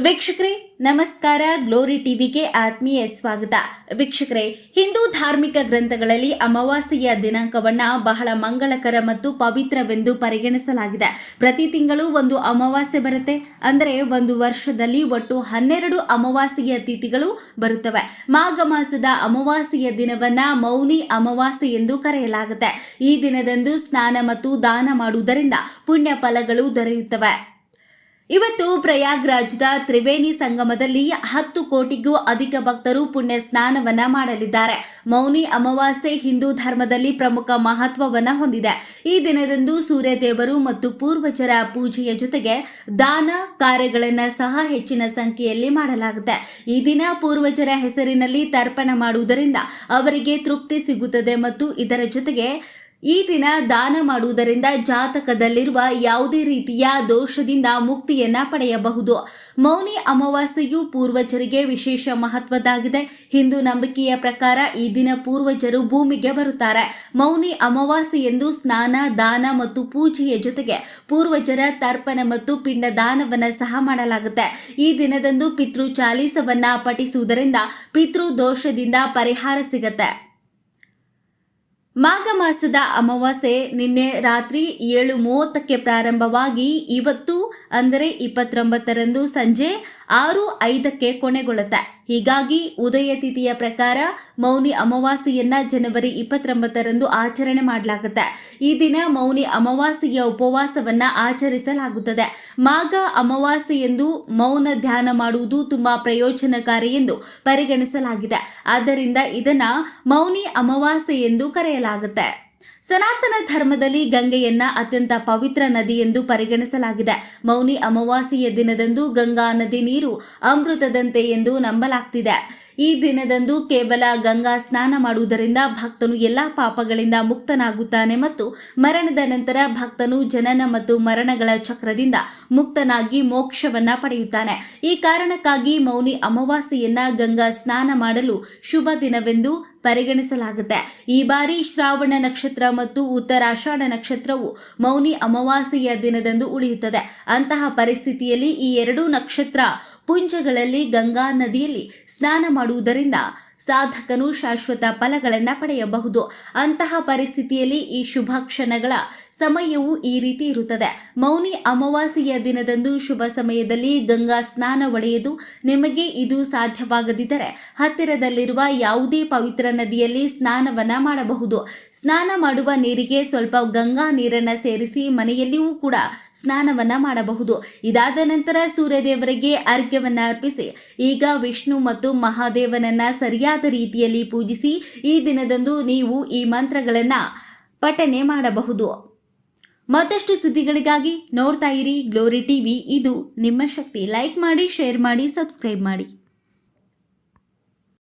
ವೀಕ್ಷಕರೇ, ನಮಸ್ಕಾರ. ಗ್ಲೋರಿ ಟಿವಿಗೆ ಆತ್ಮೀಯ ಸ್ವಾಗತ. ವೀಕ್ಷಕರೇ, ಹಿಂದೂ ಧಾರ್ಮಿಕ ಗ್ರಂಥಗಳಲ್ಲಿ ಅಮಾವಾಸ್ಯೆಯ ದಿನಾಂಕವನ್ನು ಬಹಳ ಮಂಗಳಕರ ಮತ್ತು ಪವಿತ್ರವೆಂದು ಪರಿಗಣಿಸಲಾಗಿದೆ. ಪ್ರತಿ ತಿಂಗಳು ಒಂದು ಅಮಾವಾಸ್ಯೆ ಬರುತ್ತೆ. ಅಂದರೆ ಒಂದು ವರ್ಷದಲ್ಲಿ ಒಟ್ಟು ಹನ್ನೆರಡು ಅಮಾವಾಸ್ಯೆಯ ತಿಥಿಗಳು ಬರುತ್ತವೆ. ಮಾಘ ಮಾಸದ ಅಮಾವಾಸ್ಯೆಯ ದಿನವನ್ನ ಮೌನಿ ಅಮಾವಾಸ್ಯೆ ಎಂದು ಕರೆಯಲಾಗುತ್ತೆ. ಈ ದಿನದಂದು ಸ್ನಾನ ಮತ್ತು ದಾನ ಮಾಡುವುದರಿಂದ ಪುಣ್ಯ ಫಲಗಳು ದೊರೆಯುತ್ತವೆ. ಇವತ್ತು ಪ್ರಯಾಗ್ರಾಜ್ದ ತ್ರಿವೇಣಿ ಸಂಗಮದಲ್ಲಿ ಹತ್ತು ಕೋಟಿಗೂ ಅಧಿಕ ಭಕ್ತರು ಪುಣ್ಯ ಸ್ನಾನವನ್ನ ಮಾಡಲಿದ್ದಾರೆ. ಮೌನಿ ಅಮಾವಾಸ್ಯೆ ಹಿಂದೂ ಧರ್ಮದಲ್ಲಿ ಪ್ರಮುಖ ಮಹತ್ವವನ್ನ ಹೊಂದಿದೆ. ಈ ದಿನದಂದು ಸೂರ್ಯ ದೇವರು ಮತ್ತು ಪೂರ್ವಜರ ಪೂಜೆಯ ಜೊತೆಗೆ ದಾನ ಕಾರ್ಯಗಳನ್ನು ಸಹ ಹೆಚ್ಚಿನ ಸಂಖ್ಯೆಯಲ್ಲಿ ಮಾಡಲಾಗುತ್ತೆ. ಈ ದಿನ ಪೂರ್ವಜರ ಹೆಸರಿನಲ್ಲಿ ತರ್ಪಣ ಮಾಡುವುದರಿಂದ ಅವರಿಗೆ ತೃಪ್ತಿ ಸಿಗುತ್ತದೆ ಮತ್ತು ಇದರ ಜೊತೆಗೆ ಈ ದಿನ ದಾನ ಮಾಡುವುದರಿಂದ ಜಾತಕದಲ್ಲಿರುವ ಯಾವುದೇ ರೀತಿಯ ದೋಷದಿಂದ ಮುಕ್ತಿಯನ್ನ ಪಡೆಯಬಹುದು. ಮೌನಿ ಅಮಾವಾಸ್ಯೆಯು ಪೂರ್ವಜರಿಗೆ ವಿಶೇಷ ಮಹತ್ವದಾಗಿದೆ ಹಿಂದೂ ನಂಬಿಕೆಯ ಪ್ರಕಾರ ಈ ದಿನ ಪೂರ್ವಜರು ಭೂಮಿಗೆ ಬರುತ್ತಾರೆ. ಮೌನಿ ಅಮಾವಾಸ್ಯೆ ಎಂದು ಸ್ನಾನ, ದಾನ ಮತ್ತು ಪೂಜೆಯ ಜೊತೆಗೆ ಪೂರ್ವಜರ ತರ್ಪಣ ಮತ್ತು ಪಿಂಡ ದಾನವನ್ನು ಸಹ ಮಾಡಲಾಗುತ್ತೆ. ಈ ದಿನದಂದು ಪಿತೃ ಚಾಲೀಸವನ್ನ ಪಠಿಸುವುದರಿಂದ ಪಿತೃ ದೋಷದಿಂದ ಪರಿಹಾರ ಸಿಗತ್ತೆ. ಮಾಘ ಮಾಸದ ಅಮಾವಾಸ್ಯೆ ನಿನ್ನೆ ರಾತ್ರಿ ಏಳು ಮೂವತ್ತಕ್ಕೆ ಪ್ರಾರಂಭವಾಗಿ ಇವತ್ತು ಅಂದರೆ ಇಪ್ಪತ್ತೊಂಬತ್ತರಂದು ಸಂಜೆ ಆರು ಐದಕ್ಕೆ ಕೊನೆಗೊಳ್ಳುತ್ತೆ. ಹೀಗಾಗಿ ಉದಯ ತಿಥಿಯ ಪ್ರಕಾರ ಮೌನಿ ಅಮಾವಾಸ್ಯೆಯನ್ನ ಜನವರಿ ಇಪ್ಪತ್ತೊಂಬತ್ತರಂದು ಆಚರಣೆ ಮಾಡಲಾಗುತ್ತೆ. ಈ ದಿನ ಮೌನಿ ಅಮಾವಾಸ್ಯೆಯ ಉಪವಾಸವನ್ನ ಆಚರಿಸಲಾಗುತ್ತದೆ. ಮಾಘ ಅಮಾವಾಸ್ಯೆ ಎಂದು ಮೌನ ಧ್ಯಾನ ಮಾಡುವುದು ತುಂಬಾ ಪ್ರಯೋಜನಕಾರಿ ಎಂದು ಪರಿಗಣಿಸಲಾಗಿದೆ. ಆದ್ದರಿಂದ ಇದನ್ನ ಮೌನಿ ಅಮಾವಾಸ್ಯೆ ಎಂದು ಕರೆಯಲಾಗುತ್ತೆ. ಸನಾತನ ಧರ್ಮದಲ್ಲಿ ಗಂಗೆಯನ್ನ ಅತ್ಯಂತ ಪವಿತ್ರ ನದಿ ಎಂದು ಪರಿಗಣಿಸಲಾಗಿದೆ. ಮೌನಿ ಅಮಾವಾಸ್ಯೆಯ ದಿನದಂದು ಗಂಗಾ ನದಿ ನೀರು ಅಮೃತದಂತೆ ಎಂದು ನಂಬಲಾಗ್ತಿದೆ. ಈ ದಿನದಂದು ಕೇವಲ ಗಂಗಾ ಸ್ನಾನ ಮಾಡುವುದರಿಂದ ಭಕ್ತನು ಎಲ್ಲಾ ಪಾಪಗಳಿಂದ ಮುಕ್ತನಾಗುತ್ತಾನೆ ಮತ್ತು ಮರಣದ ನಂತರ ಭಕ್ತನು ಜನನ ಮತ್ತು ಮರಣಗಳ ಚಕ್ರದಿಂದ ಮುಕ್ತನಾಗಿ ಮೋಕ್ಷವನ್ನ ಪಡೆಯುತ್ತಾನೆ. ಈ ಕಾರಣಕ್ಕಾಗಿ ಮೌನಿ ಅಮಾವಾಸ್ಯೆಯನ್ನ ಗಂಗಾ ಸ್ನಾನ ಮಾಡಲು ಶುಭ ದಿನವೆಂದು ಪರಿಗಣಿಸಲಾಗುತ್ತೆ. ಈ ಬಾರಿ ಶ್ರಾವಣ ನಕ್ಷತ್ರ ಮತ್ತು ಉತ್ತರಾಷಾಢ ನಕ್ಷತ್ರವು ಮೌನಿ ಅಮಾವಾಸ್ಯೆಯ ದಿನದಂದು ಉಳಿಯುತ್ತದೆ. ಅಂತಹ ಪರಿಸ್ಥಿತಿಯಲ್ಲಿ ಈ ಎರಡೂ ನಕ್ಷತ್ರ ಪುಂಜಗಳಲ್ಲಿ ಗಂಗಾ ನದಿಯಲ್ಲಿ ಸ್ನಾನ ಮಾಡುವುದರಿಂದ ಸಾಧಕನು ಶಾಶ್ವತ ಫಲಗಳನ್ನು ಪಡೆಯಬಹುದು. ಅಂತಹ ಪರಿಸ್ಥಿತಿಯಲ್ಲಿ ಈ ಶುಭ ಕ್ಷಣಗಳ ಸಮಯವು ಈ ರೀತಿ ಇರುತ್ತದೆ. ಮೌನಿ ಅಮಾವಾಸ್ಯೆಯ ದಿನದಂದು ಶುಭ ಸಮಯದಲ್ಲಿ ಗಂಗಾ ಸ್ನಾನ ಒಡೆಯದು. ನಿಮಗೆ ಇದು ಸಾಧ್ಯವಾಗದಿದ್ದರೆ ಹತ್ತಿರದಲ್ಲಿರುವ ಯಾವುದೇ ಪವಿತ್ರ ನದಿಯಲ್ಲಿ ಸ್ನಾನವನ್ನ ಮಾಡಬಹುದು. ಸ್ನಾನ ಮಾಡುವ ನೀರಿಗೆ ಸ್ವಲ್ಪ ಗಂಗಾ ನೀರನ್ನ ಸೇರಿಸಿ ಮನೆಯಲ್ಲಿಯೂ ಕೂಡ ಸ್ನಾನವನ್ನ ಮಾಡಬಹುದು. ಇದಾದ ನಂತರ ಸೂರ್ಯದೇವರಿಗೆ ಅರ್ಘ್ಯವನ್ನ ಅರ್ಪಿಸಿ. ಈಗ ವಿಷ್ಣು ಮತ್ತು ಮಹಾದೇವನನ್ನ ಸರಿಯಾದ ರೀತಿಯಲ್ಲಿ ಪೂಜಿಸಿ ಈ ದಿನದಂದು ನೀವು ಈ ಮಂತ್ರಗಳನ್ನು ಪಠನೆ ಮಾಡಬಹುದು. ಮತ್ತಷ್ಟು ಸುದ್ದಿಗಳಿಗಾಗಿ ನೋಡ್ತಾ ಇರಿ. Glory TV. ಇದು ನಿಮ್ಮ ಶಕ್ತಿ. ಲೈಕ್ ಮಾಡಿ ಶೇರ್ ಮಾಡಿ ಸಬ್ಸ್ಕ್ರೈಬ್ ಮಾಡಿ.